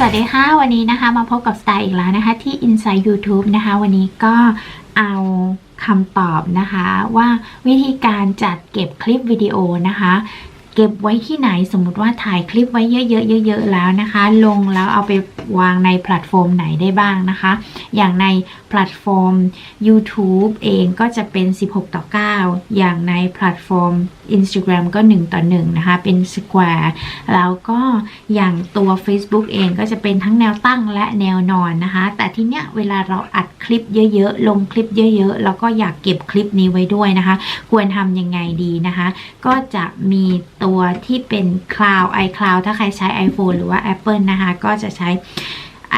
สวัสดีค่ะ วันนี้นะคะมาพบกับสไตล์อีกแล้วนะคะ ที่ Inside YouTube นะคะ วันนี้ก็เอาคำตอบนะคะ ว่าวิธีการจัดเก็บคลิปวิดีโอนะคะ เก็บไว้ที่ไหนสมมุติว่าถ่ายคลิปไว้เยอะๆเยอะๆแล้วนะคะ ลงแล้วเอาไปวางในแพลตฟอร์มไหนได้บ้างนะคะ อย่างในแพลตฟอร์ม YouTube เองก็จะเป็น 16 ต่อ 9 อย่างในแพลตฟอร์ม Instagram ก็ 1 ต่อ 1 นะคะ เป็น Square แล้วก็อย่างตัว Facebook เองก็จะเป็นทั้งแนวตั้งและแนวนอนนะคะ แต่ที่เนี้ยเวลาเราอัดคลิปเยอะๆ ลงคลิปเยอะๆ แล้วก็อยากเก็บคลิปนี้ไว้ด้วยนะคะ ควรทำยังไงดีนะคะ ก็จะมีตัวที่เป็น Cloud iCloud ถ้าใครใช้ iPhone หรือว่า Apple นะคะ ก็จะใช้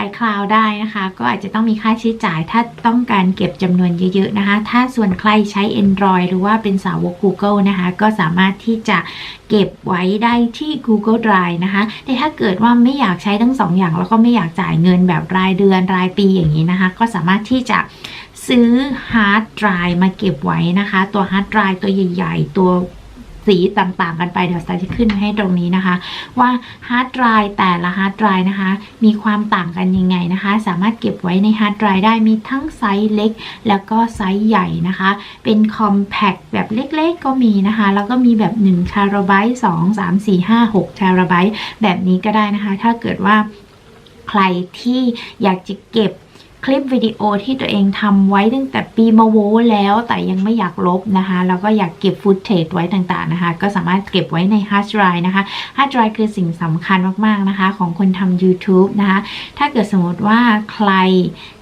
iCloud ได้นะคะ ก็อาจจะต้องมีค่าใช้จ่ายถ้าต้องการเก็บจำนวนเยอะๆนะคะ ถ้าส่วนใครใช้ Android หรือว่าเป็นสาวก Google นะคะ ก็สามารถที่จะเก็บไว้ได้ที่ Google Drive นะคะ แต่ถ้าเกิดว่าไม่อยากใช้ทั้งสองอย่าง แล้วก็ไม่อยากจ่ายเงินแบบรายเดือนรายปีอย่างนี้นะคะ ก็สามารถที่จะซื้อฮาร์ดไดรฟ์มาเก็บไว้นะคะ ตัวฮาร์ดไดรฟ์ตัวใหญ่ ๆ ตัว สีต่างๆ กันไปเดี๋ยวสตาร์จะขึ้นให้ตรงนี้นะคะ ว่าฮาร์ดไดรฟ์แต่ละฮาร์ดไดรฟ์นะคะ มีความต่างกันยังไงนะคะ สามารถเก็บไว้ในฮาร์ดไดรฟ์ได้มีทั้งไซส์เล็ก แล้วก็ไซส์ใหญ่นะคะ เป็นคอมแพคแบบเล็กๆก็มีนะคะ แล้วก็มีแบบ1เทราไบต์2 3 4 5 6เทราไบต์แบบนี้ก็ได้นะคะ ถ้าเกิดว่าใครที่อยากจะเก็บ คลิปวิดีโอที่ตัวเองทำไว้ตั้งแต่ปีมาโวแล้วแต่ยังไม่อยากลบนะคะ แล้วก็อยากเก็บฟุตเทจไว้ต่างๆนะคะ ก็สามารถเก็บไว้ในฮาร์ดไดรฟ์นะคะฮาร์ดไดรฟ์คือสิ่งสำคัญมากๆนะคะ ของคนทำ YouTube นะคะ ถ้าเกิดสมมติว่าใคร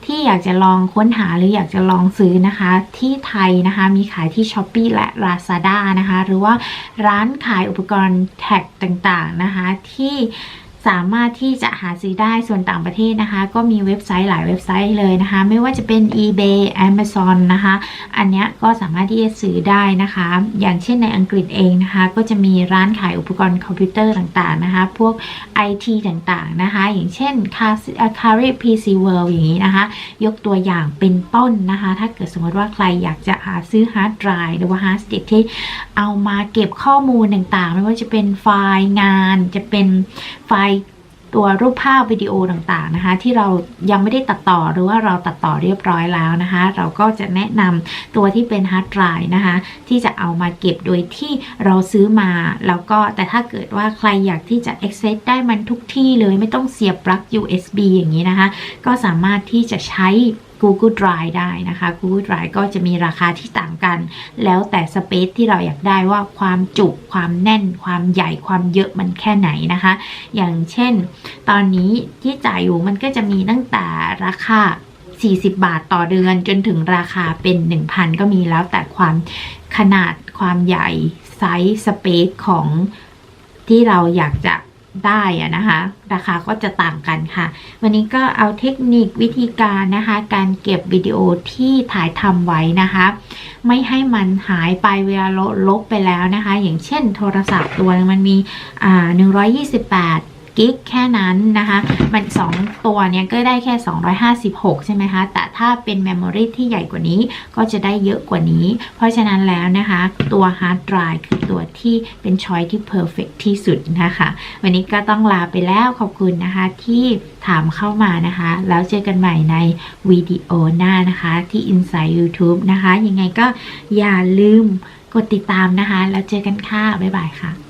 ที่อยากจะลองค้นหาหรืออยากจะลองซื้อนะคะ ที่ไทยนะคะ มีขายที่ s h อ p e e และ Lazada นะคะ หรือว่าร้านขายอุปกรณ์แท็กต่างๆนะคะที่ สามารถที่จะหาซื้อได้ส่วนต่างประเทศนะคะ ก็มีเว็บไซต์หลายเว็บไซต์เลยนะคะ ไม่ว่าจะเป็น eBay Amazon นะคะ อันนี้ก็สามารถที่จะซื้อได้นะคะ อย่างเช่นในอังกฤษเองนะคะ ก็จะมีร้านขายอุปกรณ์คอมพิวเตอร์ต่างๆนะคะ พวก IT ต่างๆนะคะ อย่างเช่น c a r i PC World อย่างนี้นะคะ ยกตัวอย่างเป็นต้นนะคะ ถ้าเกิดสมมติว่าใครอยากจะหาซื้อฮาร์ดไดรฟ์หรือว่าฮาร์ดดิสก์ที่เอามาเก็บข้อมูลต่างๆ ไม่ว่าจะเป็นไฟล์งานจะเป็นไฟล์ ตัวรูปภาพวิดีโอต่างๆนะคะ ที่เรายังไม่ได้ตัดต่อหรือว่าเราตัดต่อเรียบร้อยแล้วนะคะ เราก็จะแนะนำตัวที่เป็นฮาร์ดไดรฟ์นะคะ ที่จะเอามาเก็บโดยที่เราซื้อมา แล้วก็แต่ถ้าเกิดว่าใครอยากที่จะ access ได้มันทุกที่เลยไม่ต้องเสียบปลั๊ก USB อย่างนี้นะคะ ก็สามารถที่จะใช้ Google Drive ได้นะคะ Google Drive ก็จะมีราคาที่ต่างกัน แล้วแต่สเปซที่เราอยากได้ว่าความจุความแน่น ความใหญ่ความเยอะมันแค่ไหนนะคะ อย่างเช่น ตอนนี้ที่จ่ายอยู่มันก็จะมีตั้งแต่ราคา 40 บาทต่อเดือนจนถึงราคาเป็น 1,000 ก็มีแล้วแต่ความขนาดความใหญ่ไซส์สเปซของที่เราอยากจะ ได้อะนะคะ ราคาก็จะต่างกันค่ะ วันนี้ก็เอาเทคนิควิธีการนะคะ การเก็บวิดีโอที่ถ่ายทำไว้นะคะ ไม่ให้มันหายไปเวลาลบไปแล้วนะคะ อย่างเช่นโทรศัพท์ตัวนึงมันมีอ่า128 กิกแค่นั้นนะคะ มัน 2 ตัวเนี้ยก็ได้แค่ 256 ใช่ไหมคะ แต่ถ้าเป็น Memory ที่ใหญ่กว่านี้ก็จะได้เยอะกว่านี้ เพราะฉะนั้นแล้วนะคะ ตัว Hard Drive คือตัวที่เป็นช้อยที่ Perfect ที่สุดนะคะ วันนี้ก็ต้องลาไปแล้วขอบคุณนะคะที่ถามเข้ามานะคะ แล้วเจอกันใหม่ในวิดีโอหน้านะคะที่ Inside YouTube นะคะ ยังไงก็อย่าลืมกดติดตามนะคะ แล้วเจอกันค่ะ บ๊ายบายค่ะ